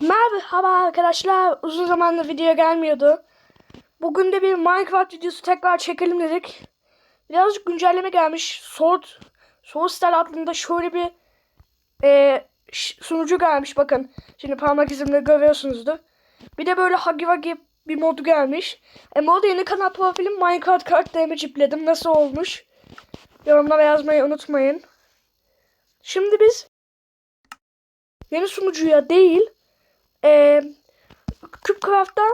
Merhaba arkadaşlar. Uzun zamandır video gelmiyordu. Bugün de bir Minecraft videosu tekrar çekelim dedik. Birazcık güncelleme gelmiş. Sword, Style adında şöyle bir e, sunucu gelmiş. Bakın şimdi parmak izimle görüyorsunuzdur. Bir de böyle Huggy Wuggy bir modu gelmiş. E modu yeni kanal profilim Minecraft karakterimi cipledim. Nasıl olmuş? Yorumlara yazmayı unutmayın. Şimdi biz yeni sunucuya değil e, Cupcraft'tan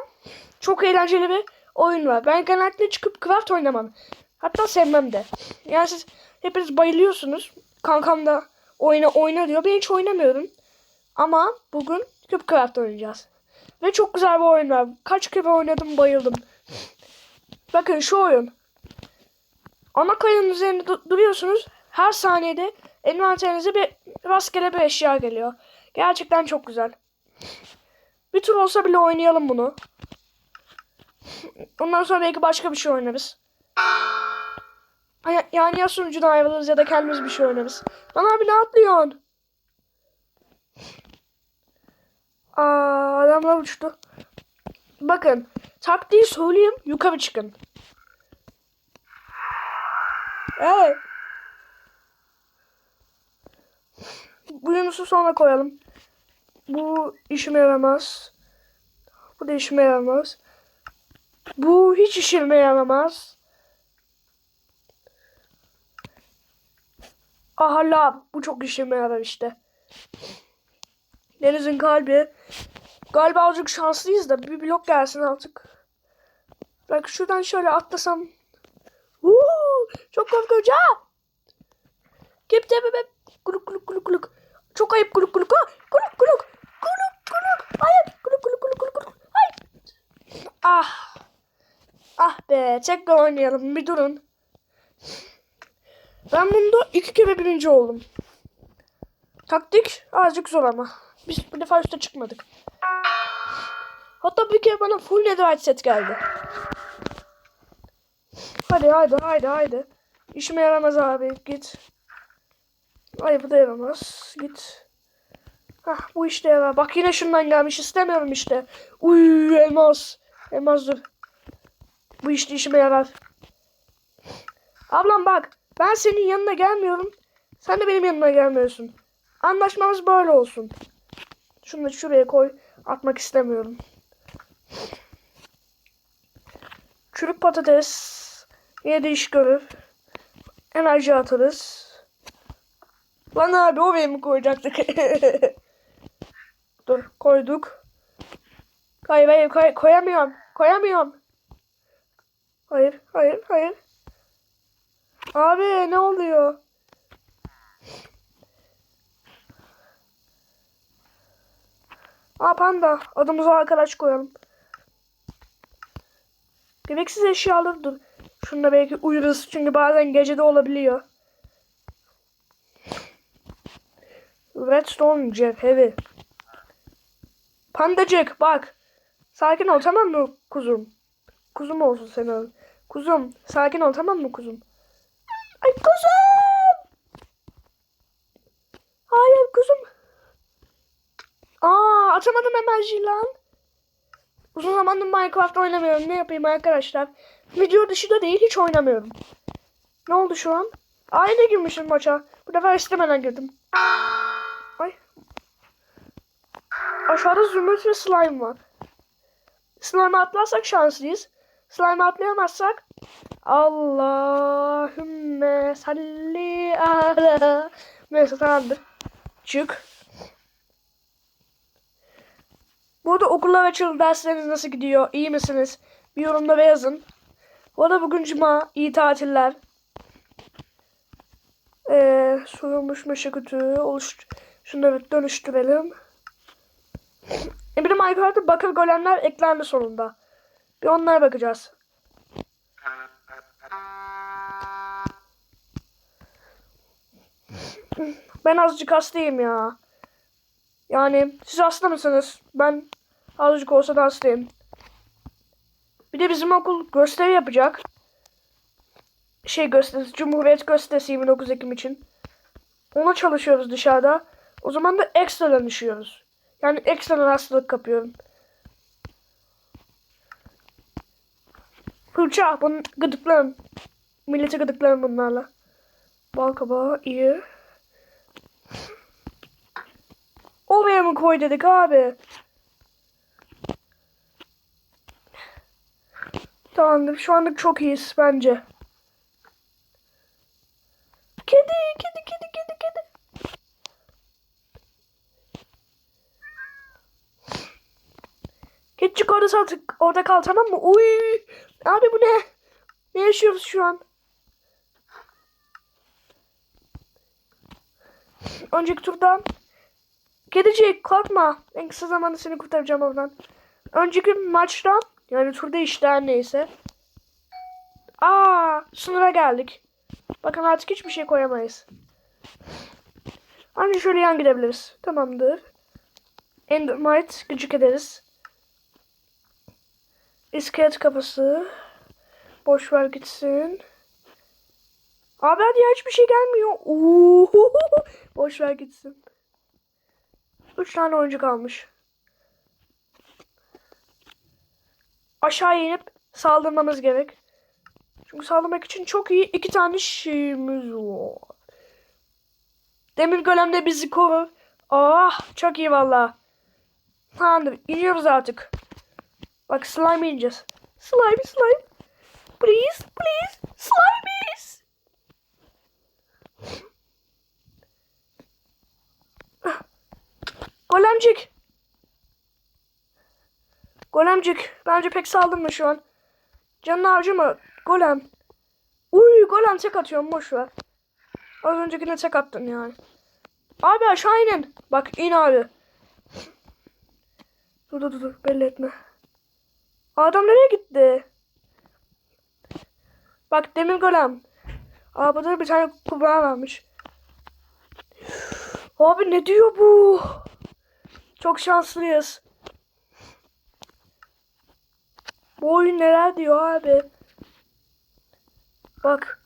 çok eğlenceli bir oyun var. Ben genellikle hiç Cupcraft oynamam. Hatta sevmem de. Yani siz hepiniz bayılıyorsunuz. Kankam da oyna oyna diyor. Ben hiç oynamıyorum. Ama bugün Cupcraft oynayacağız. Ve çok güzel bir oyun var. Kaç kere oynadım bayıldım. Bakın şu oyun. Ana kayanın üzerinde du- duruyorsunuz. Her saniyede envanterinize bir rastgele bir eşya geliyor. Gerçekten çok güzel. Bir tur olsa bile oynayalım bunu. Ondan sonra belki başka bir şey oynarız. Yani ya sunucudan ayrılırız ya da kendimiz bir şey oynarız. Lan abi ne atlıyorsun? Aa, adamlar uçtu. Bakın taktiği söyleyeyim yukarı çıkın. Evet. Bu Yunus'u sonra koyalım. Bu işime yaramaz. Bu da işime yaramaz. Bu hiç işime yaramaz. Aha lav. Bu çok işime yarar işte. Deniz'in kalbi. Galiba azıcık şanslıyız da bir blok gelsin artık. Bak şuradan şöyle atlasam. Uuu, çok korkunç ha. Kep tepe be. Kuluk kuluk kuluk kuluk. Çok ayıp kuluk kuluk. Ha, kuluk kuluk. Kuluk kuluk. Ayıp kuluk kuluk kuluk kuluk kuluk. Ay. Ah. Ah be. Tekrar oynayalım. Bir durun. Ben bunda iki kere birinci oldum. Taktik azıcık zor ama. Biz bu defa üste çıkmadık. Hatta bir kere bana full netherite set geldi. Hadi hadi hadi hadi. İşime yaramaz abi git. Ay bu da yaramaz. Git. Hah bu işte yarar. Bak yine şundan gelmiş istemiyorum işte. Uy elmas. Elmas dur. Bu işte işime yarar. Ablam bak. Ben senin yanına gelmiyorum. Sen de benim yanıma gelmiyorsun. Anlaşmamız böyle olsun. Şunu da şuraya koy. Atmak istemiyorum. Çürük patates. Yine de iş görür. Enerji atarız. Lan abi o benim koyacaktık. Dur koyduk. Hayır hayır koy- koyamıyorum. Koyamıyorum. Hayır hayır hayır. Abi ne oluyor? Aa panda. Adımıza arkadaş koyalım. Gereksiz eşyaları dur. Şunda belki uyuruz çünkü bazen gecede olabiliyor. Redstone cevheri. Pandacık bak. Sakin ol tamam mı kuzum? Kuzum olsun senin. Kuzum sakin ol tamam mı kuzum? Ay kuzum! Hayır kuzum. Aa atamadım enerjiyi lan. Uzun zamandır Minecraft oynamıyorum. Ne yapayım arkadaşlar? Video dışı da değil hiç oynamıyorum. Ne oldu şu an? Aynı girmişim maça. Bu defa istemeden girdim. Ay. Aşağıda zümrüt ve slime var. Slime atlarsak şanslıyız. Slime atlayamazsak Allahümme salli ala. Neyse tamamdır. Çık. Bu arada okullar açıldı. Dersleriniz nasıl gidiyor? İyi misiniz? Bir yorumda yazın. Bu arada bugün cuma. iyi tatiller. Ee, sorulmuş meşe kutu. Oluş... Şunları dönüştürelim. E bir de Minecraft'ta bakır golemler eklendi sonunda. Bir onlara bakacağız. Ben azıcık hastayım ya. Yani siz hasta mısınız? Ben azıcık olsa da hastayım. Bir de bizim okul gösteri yapacak. Şey gösterisi, Cumhuriyet gösterisi 29 Ekim için. Ona çalışıyoruz dışarıda. O zaman da ekstradan düşüyoruz. Yani ekstra hastalık kapıyorum. Fırça. Bunu gıdıklarım. Milleti gıdıklarım bunlarla. Bal kabağı iyi. Oraya mı koy dedik abi? Tamamdır. Şu anlık çok iyiyiz bence. Git çık orada sal, orada kal tamam mı? Uy! Abi bu ne? Ne yaşıyoruz şu an? Önceki turdan Kedicik korkma. En kısa zamanda seni kurtaracağım oradan. Önceki maçta yani turda işte her neyse. Aa, sınıra geldik. Bakın artık hiçbir şey koyamayız. Ancak şöyle yan gidebiliriz. Tamamdır. Endermite gıcık ederiz. İskelet kafası. Boş ver gitsin. Abi hadi ya hiçbir şey gelmiyor. Boş ver gitsin. Üç tane oyuncu kalmış. Aşağı inip saldırmamız gerek. Çünkü saldırmak için çok iyi iki tane şeyimiz var. Demir golem de bizi korur. Ah çok iyi valla. Tamamdır iniyoruz artık. Bak slime ineceğiz. Slime slime. Please please slimeys. Golemcik. Golemcik. Bence pek saldırma şu an. Canını harcama. Golem. Uy golem tek atıyorum boş ver. Az öncekine tek attın yani. Abi aşağı inin. Bak in abi. Dur dur dur belli etme. Adam nereye gitti? Bak demir golem. Aa burada bir tane kubra varmış. Abi ne diyor bu? Çok şanslıyız. Bu oyun neler diyor abi? Bak.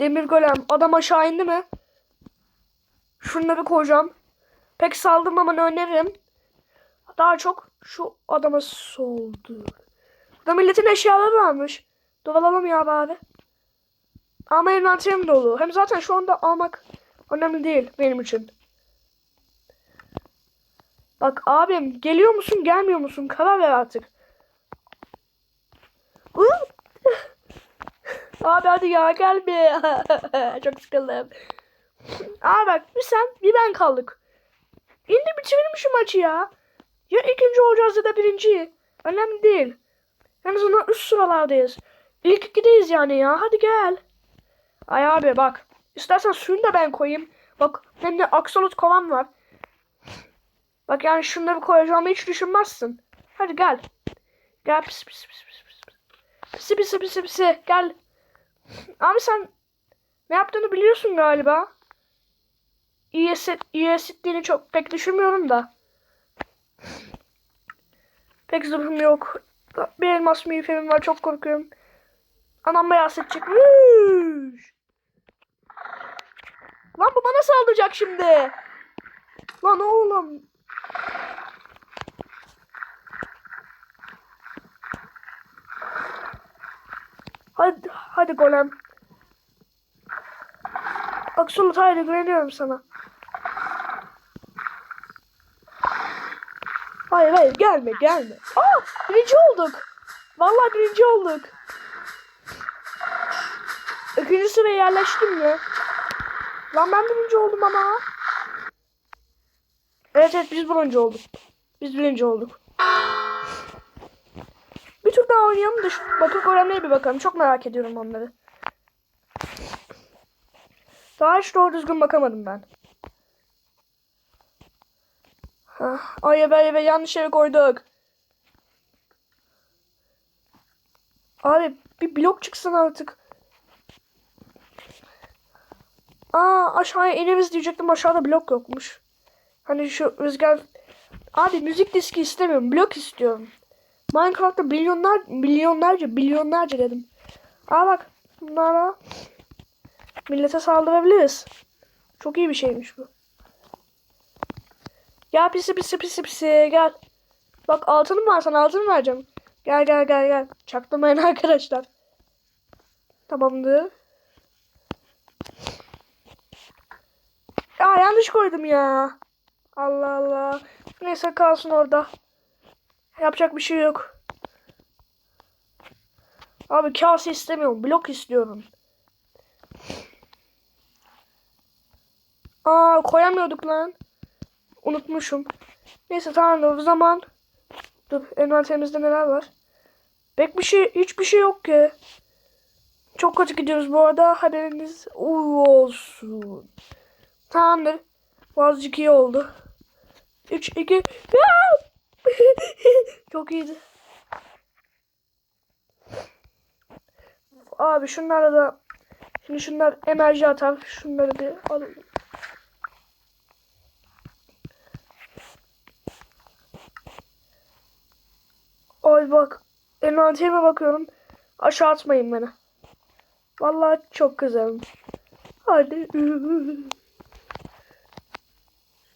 Demir golem. Adam aşağı indi mi? Şunları koyacağım. Pek saldırmamanı öneririm. Daha çok şu adama soldu. Burada milletin eşyaları varmış. Dovalalım ya abi. Ama envanterim dolu. Hem zaten şu anda almak önemli değil benim için. Bak abim geliyor musun gelmiyor musun karar ver artık. Abi hadi ya gelme. Çok sıkıldım. Abi bak bir sen bir ben kaldık. İndi bitirelim şu maçı ya. Ya ikinci olacağız ya da birinci. Önemli değil. En azından üst sıralardayız. İlk ikideyiz yani ya. Hadi gel. Ay abi bak. İstersen suyunu da ben koyayım. Bak hem de aksolot kovan var. Bak yani şunları koyacağımı hiç düşünmezsin. Hadi gel. Gel pis pis pis pis pis. Pisi pisi pisi pisi gel. Abi sen ne yaptığını biliyorsun galiba. İyi, hisset, iyi hissettiğini çok pek düşünmüyorum da. Pek zırhım yok. Bir elmas miğferim var çok korkuyorum. Anam hissedecek. Whoosh! Lan bu bana saldıracak şimdi. Lan oğlum. Hadi, hadi golem. Aksulut haydi güveniyorum sana. Hayır hayır gelme gelme. Aa birinci olduk. Vallahi birinci olduk. İkinci sıraya yerleştim ya. Lan ben birinci oldum ama. Evet evet biz birinci olduk. Biz birinci olduk. Bir tur daha oynayalım da şu bakın golemlere bir bakalım. Çok merak ediyorum onları. Daha hiç doğru düzgün bakamadım ben. Hah, Ay ebe ebe yanlış yere koyduk. Abi bir blok çıksın artık. Aa aşağıya ineriz diyecektim aşağıda blok yokmuş. Hani şu rüzgar... Abi müzik diski istemiyorum blok istiyorum. Minecraft'ta milyonlar milyonlarca milyonlarca dedim. Aa bak bunlara millete saldırabiliriz. Çok iyi bir şeymiş bu. Gel pisi pisi pisi pisi gel. Bak altınım var sana altın vereceğim. Gel gel gel gel. Çaktırmayın arkadaşlar. Tamamdır. Ya yanlış koydum ya. Allah Allah. Neyse kalsın orada. Yapacak bir şey yok. Abi kase istemiyorum. Blok istiyorum. Aa koyamıyorduk lan. Unutmuşum. Neyse tamam o zaman. Dur envanterimizde neler var? Pek bir şey hiçbir şey yok ki. Çok kötü gidiyoruz bu arada. Haberiniz olsun. Tamamdır. Birazcık iyi oldu. 3, 2, Çok iyiydi. Abi şunlara da şimdi şunlar enerji atar. Şunları bir alalım. Ay bak. Envanterime bakıyorum. Aşağı atmayın beni. Vallahi çok güzelim. Hadi.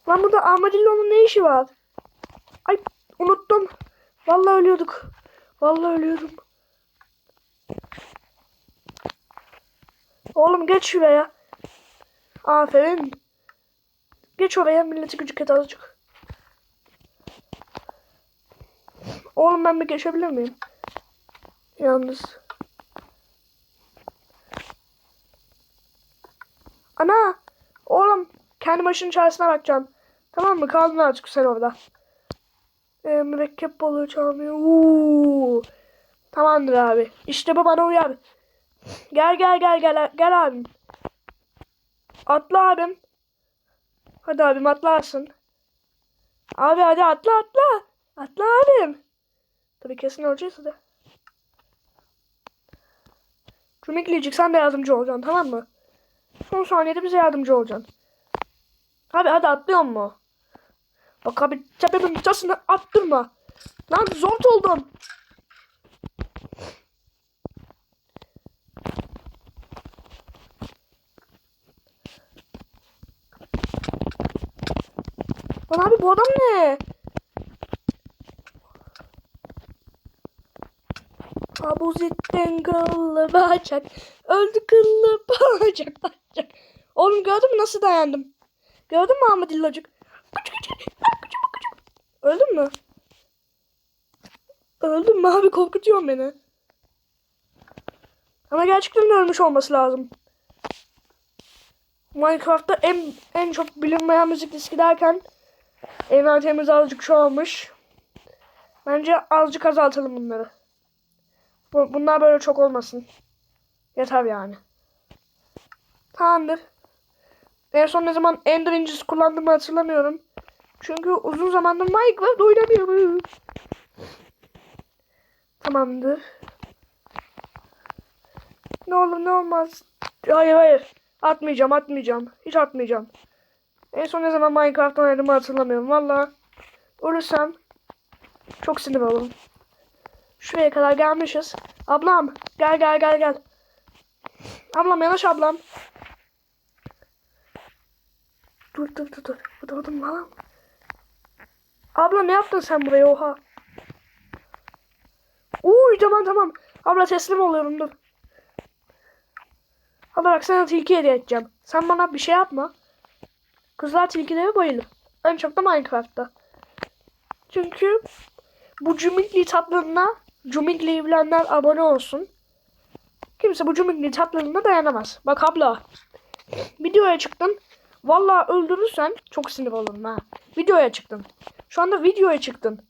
Lan burada armadillo'nun ne işi var? Ay unuttum. Vallahi ölüyorduk. Vallahi ölüyordum. Oğlum geç şuraya. Aferin. Geç oraya milleti gücük et azıcık. Oğlum ben bir geçebilir miyim? Yalnız. Ana! Oğlum kendi başının çaresine bakacaksın. Tamam mı? Kaldın artık sen orada. Ee, mürekkep balığı çalmıyor. Uuu. Tamamdır abi. İşte bu bana uyar. Gel gel gel gel gel abim. Atla abim. Hadi abim atlarsın. Abi hadi atla atla. Atla abim. Tabii kesin öleceğiz hadi. Cümleklicik sen de yardımcı olacaksın tamam mı? Son saniyede bize yardımcı olacaksın. Abi hadi atlıyor mu? Bak abi tepemin tasını attırma. Lan zor oldum. Lan abi bu adam ne? Abuzitten kıllı bacak. Öldü kıllı bacak bacak. Oğlum gördün mü nasıl dayandım? Gördün mü Ahmet İllacık? Öldün mü? Öldüm mü abi korkutuyorsun beni. Ama gerçekten ölmüş olması lazım. Minecraft'ta en en çok bilinmeyen müzik diski derken envanterimiz azıcık olmuş. Bence azıcık azaltalım bunları. Bu, bunlar böyle çok olmasın. Yeter yani. Tamamdır. En son ne zaman Ender incisi kullandığımı hatırlamıyorum. Çünkü uzun zamandır Minecraft oynamıyorum. Tamamdır. Ne olur ne olmaz. Hayır hayır. Atmayacağım atmayacağım. Hiç atmayacağım. En son ne zaman Minecraft oynadığımı hatırlamıyorum. Valla ölürsem çok sinir olurum. Şuraya kadar gelmişiz. Ablam gel gel gel gel. Ablam yanaş ablam. Dur dur dur dur. Durdum lan. Abla ne yaptın sen buraya oha? Uy tamam tamam. Abla teslim oluyorum dur. Abla bak sana tilki hediye edeceğim. Sen bana bir şey yapma. Kızlar tilkilere bayılır. En çok da Minecraft'ta. Çünkü bu cümikli tatlılığına cümikli bilenler abone olsun. Kimse bu cümikli tatlılığına dayanamaz. Bak abla. Videoya çıktın. Vallahi öldürürsen çok sinir olurum ha. Videoya çıktın. Şu anda videoya çıktın.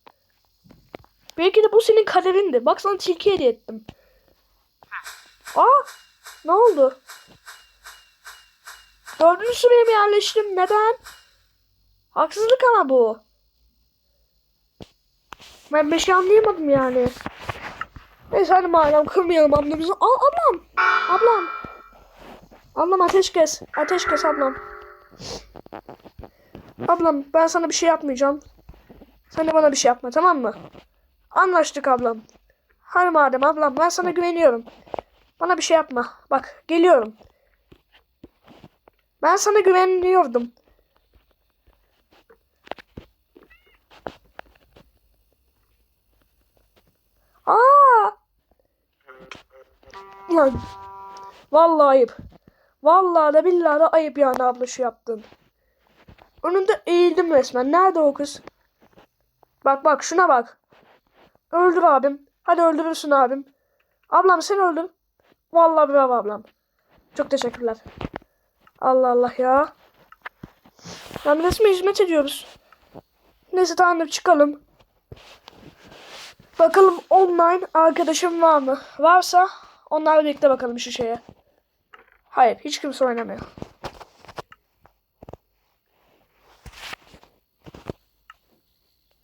Belki de bu senin kaderindi. Bak sana tilki hediye ettim. Aa! Ne oldu? Dördüncü sıraya mı yerleştim? Neden? Haksızlık ama bu. Ben şey anlayamadım yani. Neyse hadi madem kırmayalım ablamızı. Aa ablam. Ablam. Ablam ateş kes. Ateş kes ablam. Ablam ben sana bir şey yapmayacağım. Sen de bana bir şey yapma tamam mı? Anlaştık ablam. Hadi madem ablam ben sana güveniyorum. Bana bir şey yapma. Bak geliyorum. Ben sana güveniyordum. Aa! Lan. Vallahi ayıp. Vallahi da billahi de ayıp yani abla şu yaptın. Önünde eğildim resmen. Nerede o kız? Bak bak şuna bak. Öldür abim. Hadi öldürürsün abim. Ablam sen öldür. Vallahi bravo ablam. Çok teşekkürler. Allah Allah ya. Yani resme hizmet ediyoruz. Neyse tamam çıkalım. Bakalım online arkadaşım var mı? Varsa onlarla birlikte bakalım şu şeye. Hayır hiç kimse oynamıyor.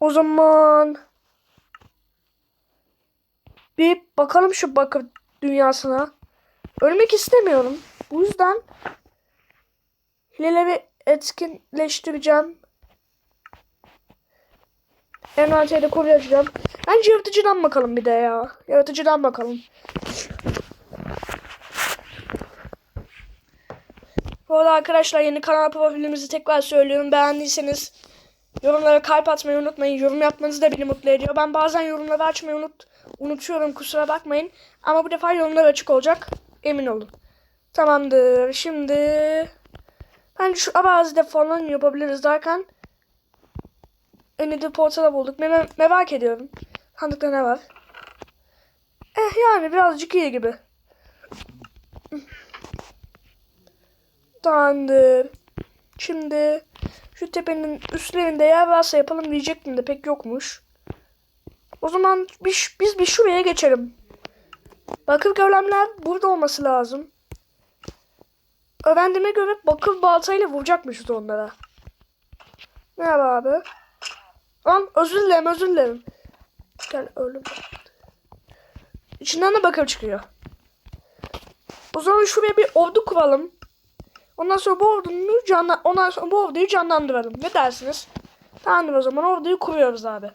O zaman bir bakalım şu bakım dünyasına. Ölmek istemiyorum. Bu yüzden hileleri etkinleştireceğim. Envanterde kolye açacağım. Bence yaratıcıdan bakalım bir de ya. Yaratıcıdan bakalım. Bu arada arkadaşlar yeni kanal profilimizi tekrar söylüyorum. Beğendiyseniz yorumlara kalp atmayı unutmayın. Yorum yapmanız da beni mutlu ediyor. Ben bazen yorumları açmayı unut unutuyorum kusura bakmayın. Ama bu defa yorumlar açık olacak. Emin olun. Tamamdır. Şimdi bence şu arazide falan yapabiliriz derken Enide portala bulduk. Me merak ediyorum. Sandıkta ne var? Eh yani birazcık iyi gibi. Tamamdır. Şimdi şu tepenin üstlerinde yer varsa yapalım diyecektim de pek yokmuş. O zaman biz, biz bir şuraya geçelim. Bakır golemler burada olması lazım. Öğrendiğime göre bakır baltayla vuracakmışız onlara. Merhaba abi. Lan özür dilerim özür dilerim. Gel öldüm. İçinden de bakır çıkıyor. O zaman şuraya bir ordu kuralım. Ondan sonra bu ordunu canla ondan sonra bu orduyu canlandıralım. Ne dersiniz? Tamamdır o zaman orduyu kuruyoruz abi.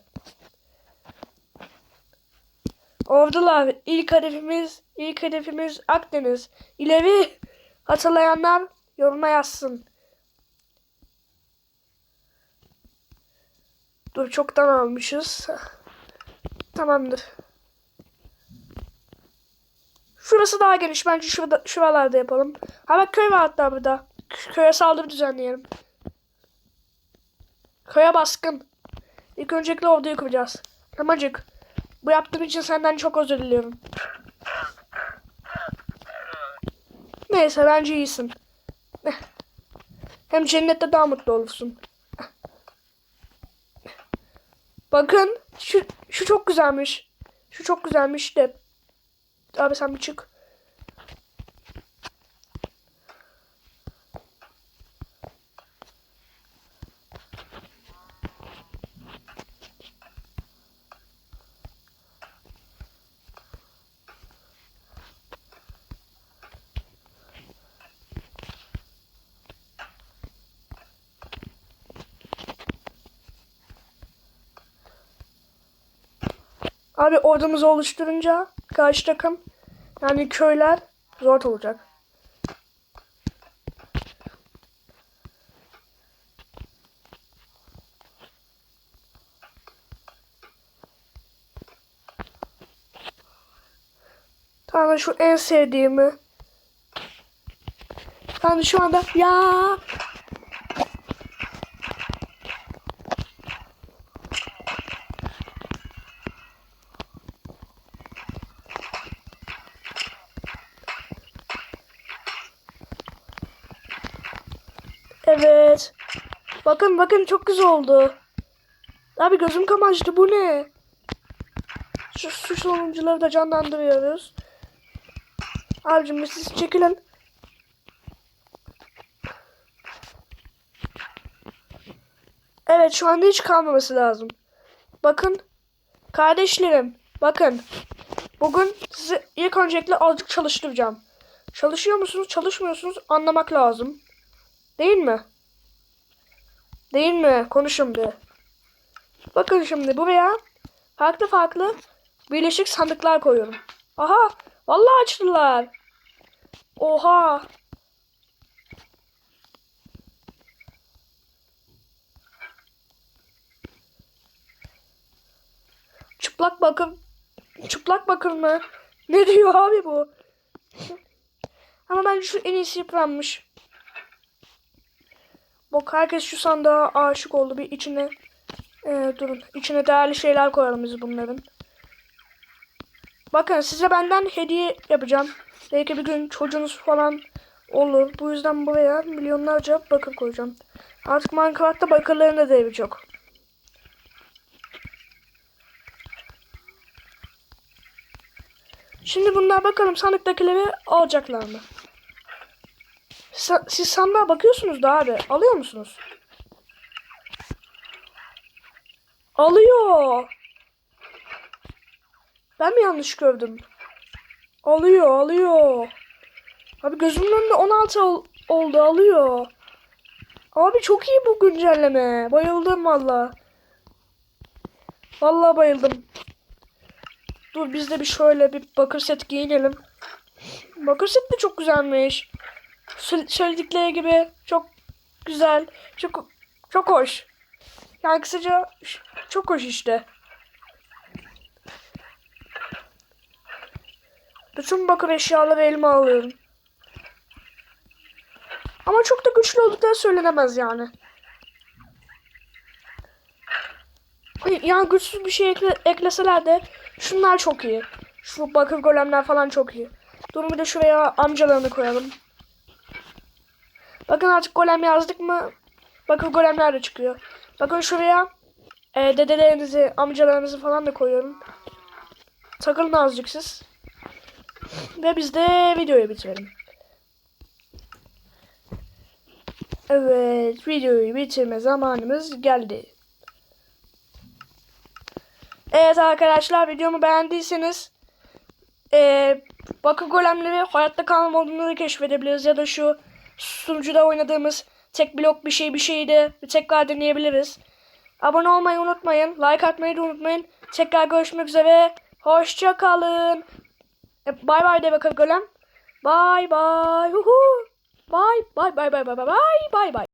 Ordular ilk hedefimiz ilk hedefimiz Akdeniz. İleri hatırlayanlar yoruma yazsın. Dur çoktan almışız. Tamamdır. Şurası daha geniş. Bence şurada, şuralarda yapalım. Ha bak köy var hatta burada. Köye saldırı düzenleyelim. Köye baskın. İlk öncelikle orduyu kuracağız. Tamacık. Bu yaptığım için senden çok özür diliyorum. Neyse bence iyisin. Hem cennette daha mutlu olursun. Bakın şu, şu çok güzelmiş. Şu çok güzelmiş de. Abi sen bir çık. Abi ordumuzu oluşturunca karşı takım yani köyler zor olacak. Tamam şu en sevdiğimi. Tamam şu anda ya Evet. Bakın bakın çok güzel oldu. Abi gözüm kamaştı bu ne? Şu, şu sonuncuları da canlandırıyoruz. Abicim siz çekilin. Evet şu anda hiç kalmaması lazım. Bakın. Kardeşlerim. Bakın. Bugün sizi ilk öncelikle azıcık çalıştıracağım. Çalışıyor musunuz çalışmıyorsunuz anlamak lazım. Değil mi? Değil mi? Konuşun bir. Bakın şimdi buraya farklı farklı birleşik sandıklar koyuyorum. Aha! Vallahi açtılar. Oha! Çıplak bakın. Çıplak bakın mı? Ne diyor abi bu? Ama bence şu en iyisi yapılanmış. Bak herkes şu sandığa aşık oldu. Bir içine e, durun. İçine değerli şeyler koyalım biz bunların. Bakın size benden hediye yapacağım. Belki bir gün çocuğunuz falan olur. Bu yüzden buraya milyonlarca bakır koyacağım. Artık Minecraft'ta bakırların da değeri çok. Şimdi bunlar bakalım sandıktakileri alacaklar mı? Sa- siz sandığa bakıyorsunuz da abi. Alıyor musunuz? Alıyor. Ben mi yanlış gördüm? Alıyor, alıyor. Abi gözümün önünde 16 ol- oldu, alıyor. Abi çok iyi bu güncelleme. Bayıldım valla. Valla bayıldım. Dur biz de bir şöyle bir bakır set giyinelim. Bakır set de çok güzelmiş. Sö- Söyledikleri gibi çok güzel. Çok çok hoş. Yani kısaca çok hoş işte. Bütün bakır eşyaları elime alıyorum. Ama çok da güçlü oldukları söylenemez yani. Yani güçsüz bir şey ekle, ekleseler de şunlar çok iyi. Şu bakır golemler falan çok iyi. Durun bir şuraya amcalarını koyalım. Bakın artık golem yazdık mı bakır golemler de çıkıyor. Bakın şuraya e, dedelerinizi, amcalarınızı falan da koyuyorum. Takılın azıcık siz. Ve biz de videoyu bitirelim. Evet, videoyu bitirme zamanımız geldi. Evet arkadaşlar videomu beğendiyseniz eee bakır golemleri hayatta kalma modunu keşfedebiliriz ya da şu sunucuda oynadığımız tek blok bir şey bir şeyi de tekrar deneyebiliriz. Abone olmayı unutmayın. Like atmayı da unutmayın. Tekrar görüşmek üzere. Hoşça kalın. E, bay bay de bakalım golem. Bay bay. Bay bay bay bay bay bay bay bay.